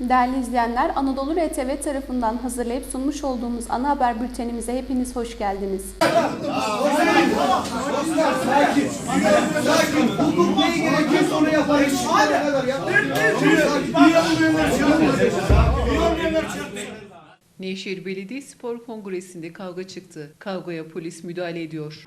Değerli izleyenler, Anadolu RTV tarafından hazırlayıp sunmuş olduğumuz ana haber bültenimize hepiniz hoş geldiniz. Hukuk neyi gerekiyorsa onu yaparız. Hadi. kadar ya. Nevşehir Belediye Spor Kongresi'nde kavga çıktı. Kavgaya polis müdahale ediyor.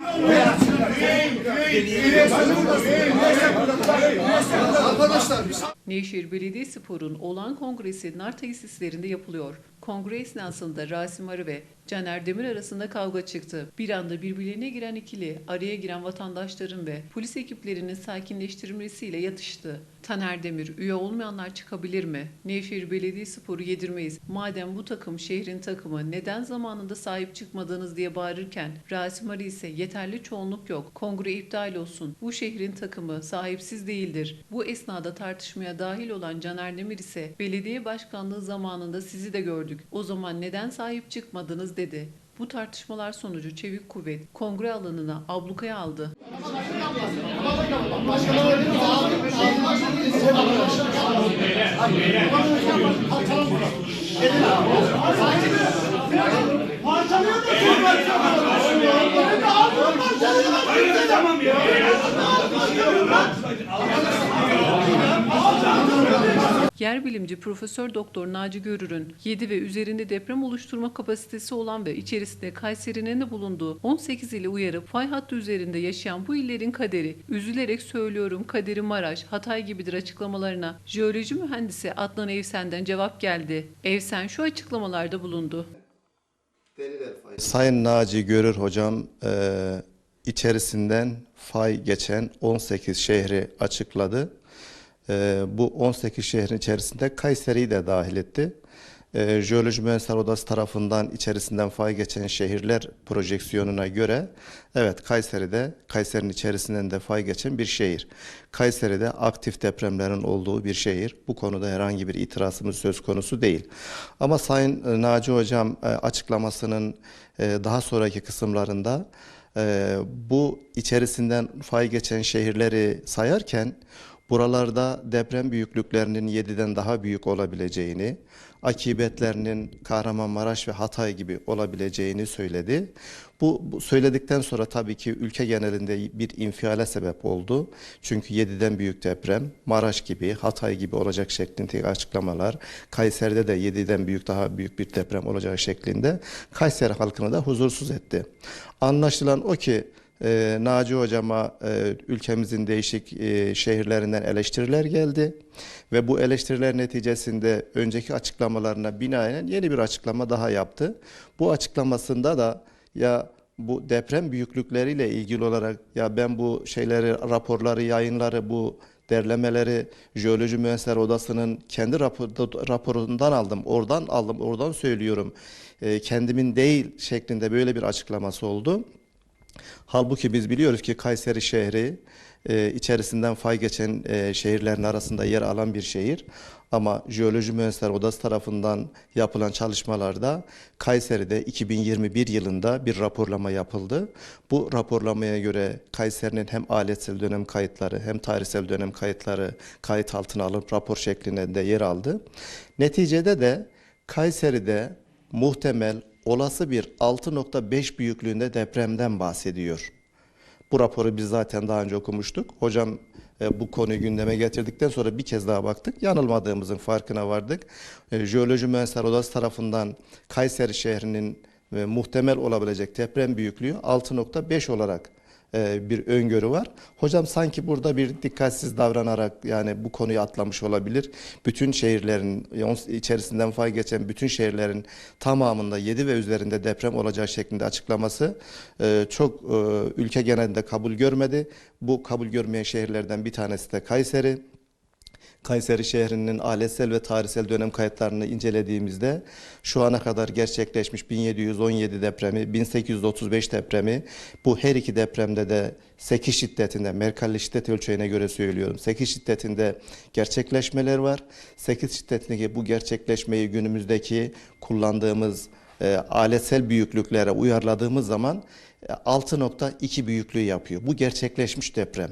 Nevşehir Belediye Spor'un olan kongresi nar tesislerinde yapılıyor. Kongre esnasında Rasim Arı ve Caner Demir arasında kavga çıktı. Bir anda birbirlerine giren ikili araya giren vatandaşların ve polis ekiplerinin sakinleştirilmesiyle yatıştı. Taner Demir, üye olmayanlar çıkabilir mi? Nevşehir Belediye Spor'u yedirmeyiz. Madem bu takım şehrin takımı neden zamanında sahip çıkmadınız diye bağırırken Rasim Arı ise yeterli çoğunluk yok. Kongre iptal olsun. Bu şehrin takımı sahipsiz değildir. Bu esnada tartışmaya dahil olan Caner Demir ise belediye başkanlığı zamanında sizi de gördük. O zaman neden sahip çıkmadınız dedi. Bu tartışmalar sonucu Çevik Kuvvet kongre alanına ablukaya aldı. Yer bilimci Profesör Doktor Naci Görür'ün 7 ve üzerinde deprem oluşturma kapasitesi olan ve içerisinde Kayseri'nin de bulunduğu 18 ili uyarıp fay hattı üzerinde yaşayan bu illerin kaderi, üzülerek söylüyorum kaderi Maraş, Hatay gibidir açıklamalarına jeoloji mühendisi Adnan Evsen'den cevap geldi. Evsen şu açıklamalarda bulundu. Sayın Naci Görür hocam e, içerisinden fay geçen 18 şehri açıkladı. E, bu 18 şehrin içerisinde Kayseri'yi de dahil etti. E, Jeoloji Mühendisler Odası tarafından içerisinden fay geçen şehirler projeksiyonuna göre evet Kayseri'de Kayseri'nin içerisinden de fay geçen bir şehir. Kayseri'de aktif depremlerin olduğu bir şehir. Bu konuda herhangi bir itirazımız söz konusu değil. Ama Sayın e, Naci Hocam e, açıklamasının e, daha sonraki kısımlarında bu içerisinden fay geçen şehirleri sayarken buralarda deprem büyüklüklerinin 7'den daha büyük olabileceğini, akıbetlerinin Kahramanmaraş ve Hatay gibi olabileceğini söyledi. Bu, bu söyledikten sonra tabii ki ülke genelinde bir infiale sebep oldu. Çünkü 7'den büyük deprem Maraş gibi, Hatay gibi olacak şeklindeki açıklamalar, Kayseri'de de 7'den büyük daha büyük bir deprem olacağı şeklinde Kayseri halkını da huzursuz etti. Anlaşılan o ki e, Naci Hocam'a e, ülkemizin değişik e, şehirlerinden eleştiriler geldi ve bu eleştiriler neticesinde önceki açıklamalarına binaen yeni bir açıklama daha yaptı. Bu açıklamasında da ya bu deprem büyüklükleriyle ilgili olarak ya ben bu şeyleri raporları yayınları bu derlemeleri Jeoloji Mühendisler Odası'nın kendi rapor, raporundan aldım. Oradan aldım, oradan söylüyorum. E, kendimin değil şeklinde böyle bir açıklaması oldu. Halbuki biz biliyoruz ki Kayseri şehri e, içerisinden fay geçen e, şehirlerin arasında yer alan bir şehir. Ama Jeoloji Mühendisler Odası tarafından yapılan çalışmalarda Kayseri'de 2021 yılında bir raporlama yapıldı. Bu raporlamaya göre Kayseri'nin hem aletsel dönem kayıtları hem tarihsel dönem kayıtları kayıt altına alınıp rapor şeklinde de yer aldı. Neticede de Kayseri'de muhtemel olası bir 6.5 büyüklüğünde depremden bahsediyor. Bu raporu biz zaten daha önce okumuştuk. Hocam e, bu konuyu gündeme getirdikten sonra bir kez daha baktık. Yanılmadığımızın farkına vardık. E, Jeoloji Mühendisler Odası tarafından Kayseri şehrinin e, muhtemel olabilecek deprem büyüklüğü 6.5 olarak bir öngörü var. Hocam sanki burada bir dikkatsiz davranarak yani bu konuyu atlamış olabilir. Bütün şehirlerin içerisinden fay geçen bütün şehirlerin tamamında 7 ve üzerinde deprem olacağı şeklinde açıklaması e, çok e, ülke genelinde kabul görmedi. Bu kabul görmeyen şehirlerden bir tanesi de Kayseri. Kayseri şehrinin aletsel ve tarihsel dönem kayıtlarını incelediğimizde şu ana kadar gerçekleşmiş 1717 depremi, 1835 depremi bu her iki depremde de 8 şiddetinde Merkalli şiddet ölçeğine göre söylüyorum. 8 şiddetinde gerçekleşmeler var. 8 şiddetindeki bu gerçekleşmeyi günümüzdeki kullandığımız e, aletsel büyüklüklere uyarladığımız zaman e, 6.2 büyüklüğü yapıyor. Bu gerçekleşmiş deprem.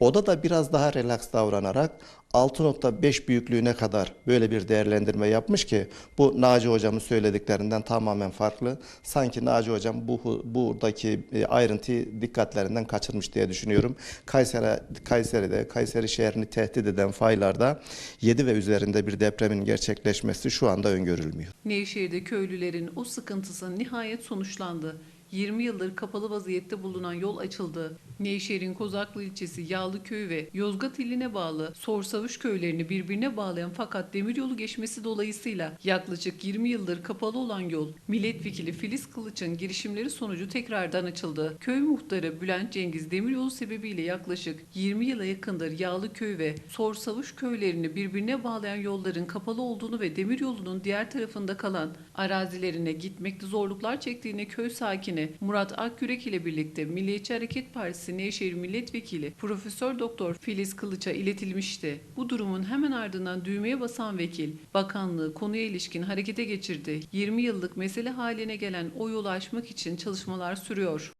Oda da biraz daha relax davranarak 6.5 büyüklüğüne kadar böyle bir değerlendirme yapmış ki bu Naci hocamın söylediklerinden tamamen farklı. Sanki Naci hocam bu buradaki e, ayrıntıyı dikkatlerinden kaçırmış diye düşünüyorum. Kayseri Kayseri'de Kayseri şehrini tehdit eden faylarda 7 ve üzerinde bir depremin gerçekleşmesi şu anda öngörülmüyor. Nevşehir'de köylülerin o sıkıntısı nihayet sonuçlandı. 20 yıldır kapalı vaziyette bulunan yol açıldı. Nevşehir'in Kozaklı ilçesi Yağlıköy ve Yozgat iline bağlı Sorsavuş köylerini birbirine bağlayan fakat demiryolu geçmesi dolayısıyla yaklaşık 20 yıldır kapalı olan yol milletvekili Filiz Kılıç'ın girişimleri sonucu tekrardan açıldı. Köy muhtarı Bülent Cengiz demiryolu sebebiyle yaklaşık 20 yıla yakındır Yağlıköy ve Sorsavuş köylerini birbirine bağlayan yolların kapalı olduğunu ve demiryolunun diğer tarafında kalan arazilerine gitmekte zorluklar çektiğini köy sakini Murat Akgürek ile birlikte Milliyetçi Hareket Partisi Nevşehir Milletvekili Profesör Doktor Filiz Kılıç'a iletilmişti. Bu durumun hemen ardından düğmeye basan vekil bakanlığı konuya ilişkin harekete geçirdi. 20 yıllık mesele haline gelen o yolu aşmak için çalışmalar sürüyor.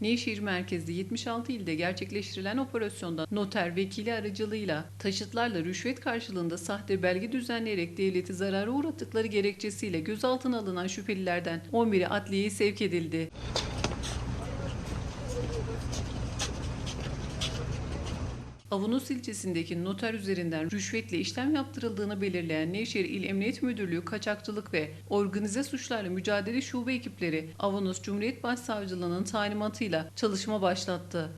Nevşehir merkezli 76 ilde gerçekleştirilen operasyonda noter vekili aracılığıyla taşıtlarla rüşvet karşılığında sahte belge düzenleyerek devleti zarara uğrattıkları gerekçesiyle gözaltına alınan şüphelilerden 11'i adliyeye sevk edildi. Avanos ilçesindeki noter üzerinden rüşvetle işlem yaptırıldığını belirleyen Nevşehir İl Emniyet Müdürlüğü Kaçakçılık ve Organize Suçlarla Mücadele Şube ekipleri Avanos Cumhuriyet Başsavcılığı'nın talimatıyla çalışma başlattı.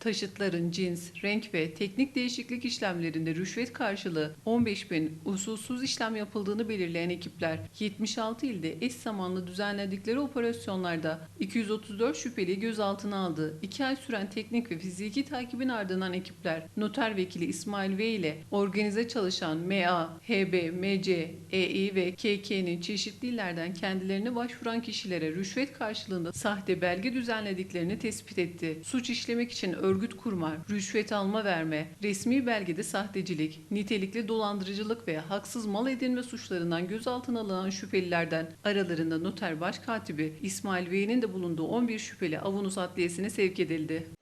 Taşıtların cins, renk ve teknik değişiklik işlemlerinde rüşvet karşılığı 15 bin usulsüz işlem yapıldığını belirleyen ekipler 76 ilde eş zamanlı düzenledikleri operasyonlarda 234 şüpheli gözaltına aldı. 2 ay süren teknik ve fiziki takibin ardından ekipler noter vekili İsmail V ile organize çalışan MA, HB, MC, EI ve KK'nin çeşitli illerden kendilerine başvuran kişilere rüşvet karşılığında sahte belge düzenlediklerini tespit etti. Suç işlemek için örgüt kurma, rüşvet alma verme, resmi belgede sahtecilik, nitelikli dolandırıcılık ve haksız mal edinme suçlarından gözaltına alınan şüphelilerden aralarında noter başkatibi İsmail V'nin de bulunduğu 11 şüpheli Avunus Adliyesi'ne sevk edildi.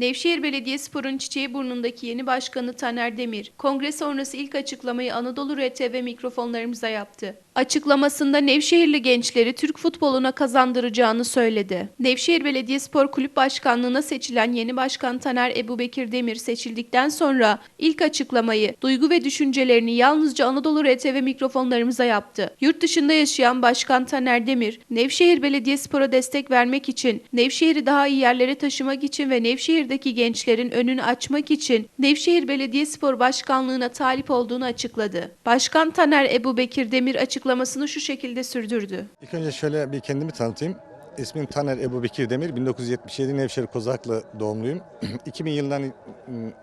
Nevşehir Belediyespor'un çiçeği burnundaki yeni başkanı Taner Demir, kongre sonrası ilk açıklamayı Anadolu RTV mikrofonlarımıza yaptı. Açıklamasında Nevşehirli gençleri Türk futboluna kazandıracağını söyledi. Nevşehir Belediyespor Kulüp Başkanlığı'na seçilen yeni başkan Taner Ebubekir Demir seçildikten sonra ilk açıklamayı, duygu ve düşüncelerini yalnızca Anadolu RTV mikrofonlarımıza yaptı. Yurt dışında yaşayan Başkan Taner Demir, Nevşehir Belediyespor'a destek vermek için, Nevşehir'i daha iyi yerlere taşımak için ve Nevşehir'deki gençlerin önünü açmak için Nevşehir Belediyespor Başkanlığı'na talip olduğunu açıkladı. Başkan Taner Ebubekir Demir açıklamasını şu şekilde sürdürdü. İlk önce şöyle bir kendimi tanıtayım. İsmim Taner Ebu Bekir Demir. 1977 Nevşehir Kozaklı doğumluyum. 2000 yılından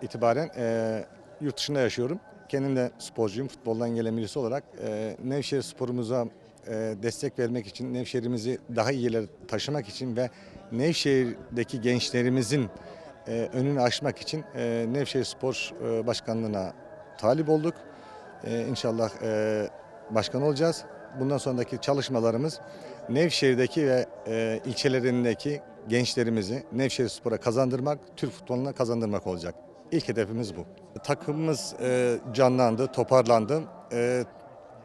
itibaren e, yurt dışında yaşıyorum. Kendim de sporcuyum. Futboldan gelen birisi olarak e, Nevşehir sporumuza e, destek vermek için, Nevşehir'imizi daha iyi yerlere taşımak için ve Nevşehir'deki gençlerimizin e, önünü aşmak için e, Nevşehir Spor e, Başkanlığı'na talip olduk. E, inşallah e, başkan olacağız. Bundan sonraki çalışmalarımız Nevşehir'deki ve e, ilçelerindeki gençlerimizi Nevşehir Spor'a kazandırmak, Türk futboluna kazandırmak olacak. İlk hedefimiz bu. Takımımız e, canlandı, toparlandı. E,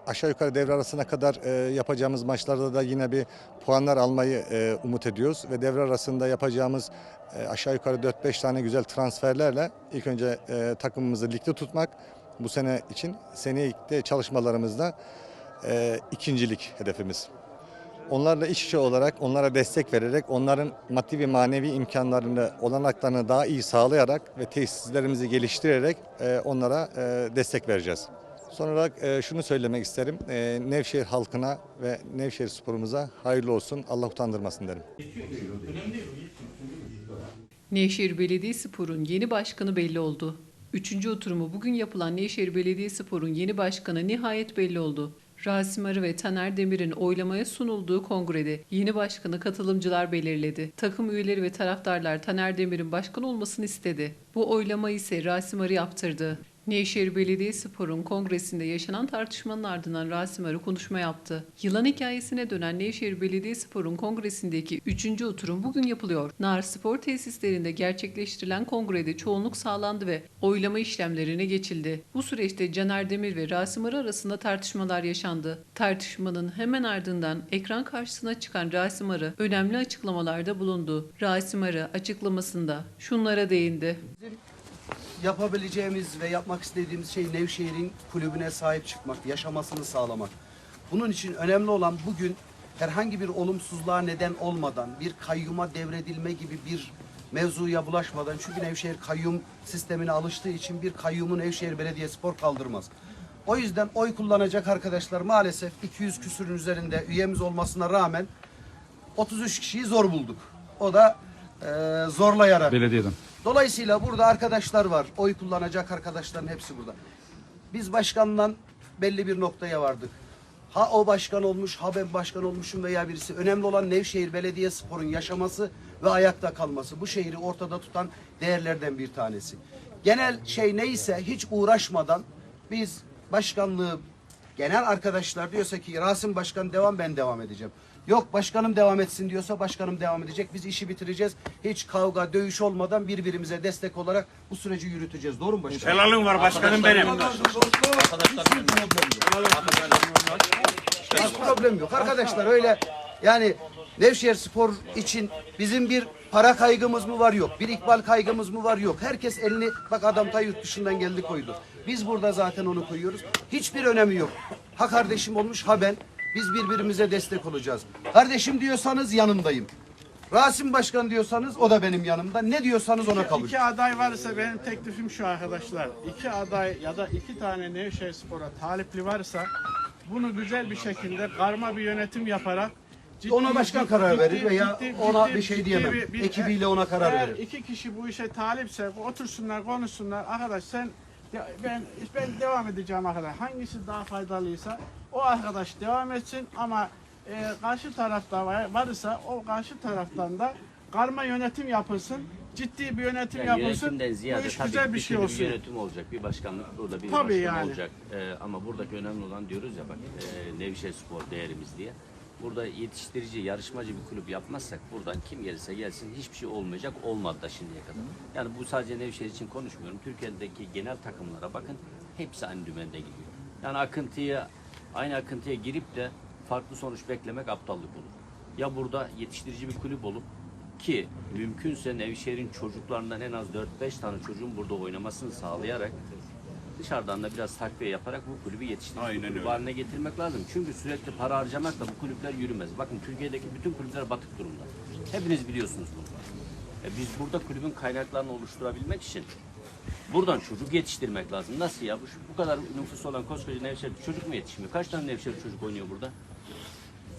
aşağı yukarı devre arasına kadar e, yapacağımız maçlarda da yine bir puanlar almayı e, umut ediyoruz. Ve devre arasında yapacağımız e, aşağı yukarı 4-5 tane güzel transferlerle ilk önce e, takımımızı ligde tutmak, bu sene için seneye de çalışmalarımızda e, ikincilik hedefimiz. Onlarla iç içe olarak, onlara destek vererek, onların maddi ve manevi imkanlarını, olanaklarını daha iyi sağlayarak ve tesislerimizi geliştirerek e, onlara e, destek vereceğiz. Son olarak e, şunu söylemek isterim. E, Nevşehir halkına ve Nevşehir sporumuza hayırlı olsun. Allah utandırmasın derim. Nevşehir Belediyespor'un yeni başkanı belli oldu. Üçüncü oturumu bugün yapılan Nevşehir Belediyespor'un yeni başkanı nihayet belli oldu. Rasim Arı ve Taner Demir'in oylamaya sunulduğu kongrede yeni başkanı katılımcılar belirledi. Takım üyeleri ve taraftarlar Taner Demir'in başkan olmasını istedi. Bu oylamayı ise Rasim Arı yaptırdı. Nevşehir Belediyespor'un kongresinde yaşanan tartışmanın ardından Rasim Arı konuşma yaptı. Yılan hikayesine dönen Nevşehir Belediyespor'un kongresindeki 3. oturum bugün yapılıyor. Nar Spor tesislerinde gerçekleştirilen kongrede çoğunluk sağlandı ve oylama işlemlerine geçildi. Bu süreçte Caner Demir ve Rasim Arı arasında tartışmalar yaşandı. Tartışmanın hemen ardından ekran karşısına çıkan Rasim Arı önemli açıklamalarda bulundu. Rasim Arı açıklamasında şunlara değindi. Yapabileceğimiz ve yapmak istediğimiz şey Nevşehir'in kulübüne sahip çıkmak, yaşamasını sağlamak. Bunun için önemli olan bugün herhangi bir olumsuzluğa neden olmadan, bir kayyuma devredilme gibi bir mevzuya bulaşmadan çünkü Nevşehir kayyum sistemine alıştığı için bir kayyumu Nevşehir Belediyespor kaldırmaz. O yüzden oy kullanacak arkadaşlar maalesef 200 küsürün üzerinde üyemiz olmasına rağmen 33 kişiyi zor bulduk. O da eee, zorlayarak. Belediyeden. Dolayısıyla burada arkadaşlar var. Oy kullanacak arkadaşların hepsi burada. Biz başkandan belli bir noktaya vardık. Ha o başkan olmuş, ha ben başkan olmuşum veya birisi. Önemli olan Nevşehir Belediyespor'un yaşaması ve ayakta kalması. Bu şehri ortada tutan değerlerden bir tanesi. Genel şey neyse hiç uğraşmadan biz başkanlığı genel arkadaşlar diyorsa ki Rasim Başkan devam ben devam edeceğim. Yok başkanım devam etsin diyorsa başkanım devam edecek. Biz işi bitireceğiz. Hiç kavga, dövüş olmadan birbirimize destek olarak bu süreci yürüteceğiz. Doğru mu başkanım? Helalım var başkanım benim. Hiç problem yok. Arkadaşlar öyle yani Nevşehir Spor için bizim bir para kaygımız mı var yok. Bir ikbal kaygımız mı var yok. Herkes elini bak adam ta yurt dışından geldi koydu. Biz burada zaten onu koyuyoruz. Hiçbir önemi yok. Ha kardeşim olmuş ha ben. Biz birbirimize destek olacağız. Kardeşim diyorsanız yanındayım. Rasim Başkan diyorsanız o da benim yanımda. Ne diyorsanız ona kabul. İki aday varsa benim teklifim şu arkadaşlar. İki aday ya da iki tane Nevşehir Spor'a talipli varsa bunu güzel bir şekilde karma bir yönetim yaparak ciddi- Ona başkan karar verir veya ona bir şey diyemem. bir- bir- Ekibiyle ona karar eğer verir. iki kişi bu işe talipse otursunlar konuşsunlar. Arkadaş sen ben ben devam edeceğim arkadaş. Hangisi daha faydalıysa o arkadaş devam etsin ama e, karşı tarafta var- varsa o karşı taraftan da karma yönetim yapılsın. Ciddi bir yönetim Yani yapılsın. yönetimden Bu ziyade iş tabii güzel bir şey olsun. bir yönetim olacak. Bir başkanlık burada bir Tabii başkan yani. olacak. Ee, ama buradaki önemli olan diyoruz ya bak e, Nevşehir Spor değerimiz diye. Burada yetiştirici, yarışmacı bir kulüp yapmazsak buradan kim gelirse gelsin hiçbir şey olmayacak. Olmadı da şimdiye kadar. Yani bu sadece Nevşehir için konuşmuyorum. Türkiye'deki genel takımlara bakın. Hepsi aynı dümende gidiyor. Yani akıntıya, aynı akıntıya girip de farklı sonuç beklemek aptallık olur. Ya burada yetiştirici bir kulüp olup ki mümkünse Nevşehir'in çocuklarından en az 4-5 tane çocuğun burada oynamasını sağlayarak dışarıdan da biraz takviye yaparak bu kulübü yetiştirmek kulübü haline getirmek lazım. Çünkü sürekli para harcamakla bu kulüpler yürümez. Bakın Türkiye'deki bütün kulüpler batık durumda. Hepiniz biliyorsunuz bunu. E biz burada kulübün kaynaklarını oluşturabilmek için buradan çocuk yetiştirmek lazım. Nasıl ya? Bu, bu kadar nüfusu olan koskoca Nevşehir çocuk mu yetişmiyor? Kaç tane Nevşehir çocuk oynuyor burada?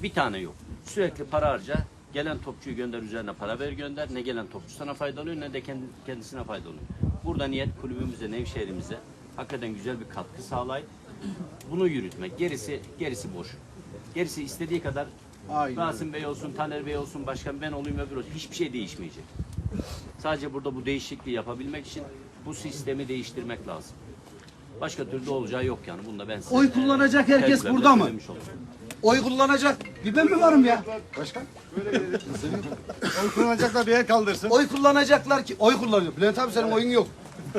Bir tane yok. Sürekli para harca. Gelen topçuyu gönder üzerine para ver gönder. Ne gelen topçu sana faydalı ne de kendi, kendisine faydalı. Burada niyet kulübümüze, Nevşehir'imize hakikaten güzel bir katkı sağlayıp bunu yürütmek. Gerisi gerisi boş. Gerisi istediği kadar Aynen Rasim Bey olsun, Taner Bey olsun, başkan ben olayım öbür olsun. Hiçbir şey değişmeyecek. Sadece burada bu değişikliği yapabilmek için bu sistemi değiştirmek lazım. Başka türlü olacağı yok yani. Bunda ben size, Oy kullanacak herkes tecrübemle burada mı? söylemiş oldum. Oy kullanacak. Bir ben mi varım ya? Başkan? Oy kullanacaklar bir el kaldırsın. Oy kullanacaklar ki. Oy kullanıyor. Bülent abi senin oyun yok.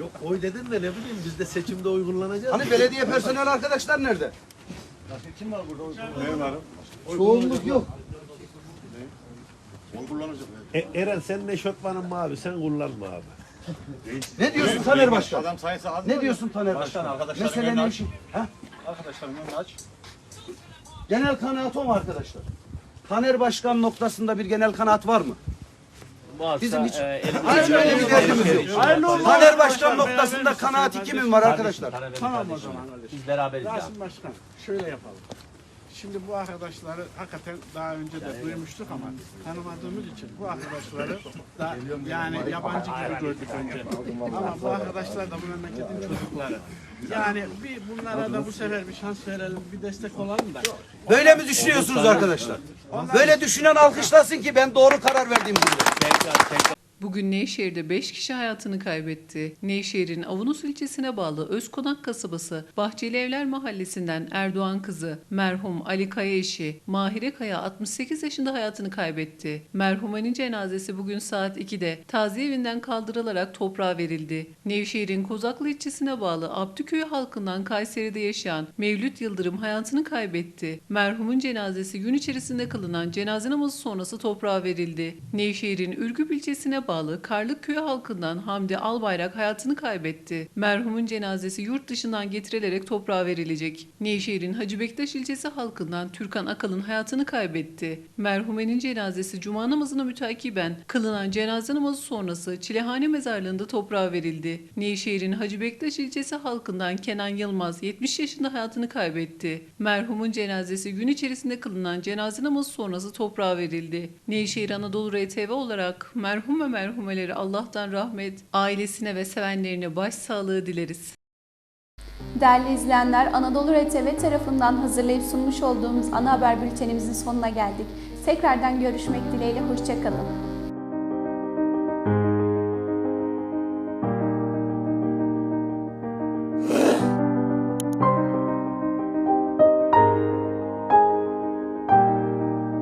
Yok oy dedin de ne bileyim biz de seçimde oy kullanacağız. Hani belediye personel arkadaşlar nerede? Ben varım. Çoğunluk yok. E, Eren senin eşofmanın mavi sen kullanma abi. Ne diyorsun Taner Başkan? Adam sayısı az Ne diyorsun Taner Başkan? Mesele ne işi? Ha? Arkadaşlarım önünü aç. Genel kanaat o mu arkadaşlar? Taner Başkan noktasında bir genel kanaat var mı? Varsa Bizim hiç- e, elimizde- öyle bir derdimiz yok. Hayırlı olsun Başkan başkan, noktasında kanaati kimin var arkadaşlar? Tamam o zaman. Biz beraberiz ya. Rasim Başkan şöyle yapalım. Şimdi bu arkadaşları hakikaten daha önce de duymuştuk ama tanımadığımız için bu arkadaşları da yani yabancı gibi gördük önce. Ama bu arkadaşlar da bu memleketin çocukları. Yani bir bunlara da bu sefer bir şans verelim, bir destek olalım da. Böyle mi düşünüyorsunuz arkadaşlar? Böyle düşünen alkışlasın ki ben doğru karar verdiğimi biliyorum. Bugün Nevşehir'de 5 kişi hayatını kaybetti. Nevşehir'in Avunus ilçesine bağlı Özkonak kasabası Bahçeli Evler Mahallesi'nden Erdoğan kızı merhum Ali Kaya eşi Mahire Kaya 68 yaşında hayatını kaybetti. Merhumenin cenazesi bugün saat 2'de taziye evinden kaldırılarak toprağa verildi. Nevşehir'in Kozaklı ilçesine bağlı Abdüköy halkından Kayseri'de yaşayan Mevlüt Yıldırım hayatını kaybetti. Merhumun cenazesi gün içerisinde kılınan cenaze namazı sonrası toprağa verildi. Nevşehir'in Ürgüp ilçesine bağlı Karlıkköy halkından Hamdi Albayrak hayatını kaybetti. Merhumun cenazesi yurt dışından getirilerek toprağa verilecek. Nevşehir'in Hacı Bektaş ilçesi halkından Türkan Akalın hayatını kaybetti. Merhumenin cenazesi cuma namazına mütakiben kılınan cenaze namazı sonrası Çilehane mezarlığında toprağa verildi. Nevşehir'in Hacı Bektaş ilçesi halkından Kenan Yılmaz 70 yaşında hayatını kaybetti. Merhumun cenazesi gün içerisinde kılınan cenaze namazı sonrası toprağa verildi. Nevşehir Anadolu RTV olarak merhum ve merhumeleri Allah'tan rahmet, ailesine ve sevenlerine başsağlığı dileriz. Değerli izleyenler, Anadolu RTV tarafından hazırlayıp sunmuş olduğumuz ana haber bültenimizin sonuna geldik. Tekrardan görüşmek dileğiyle, hoşçakalın.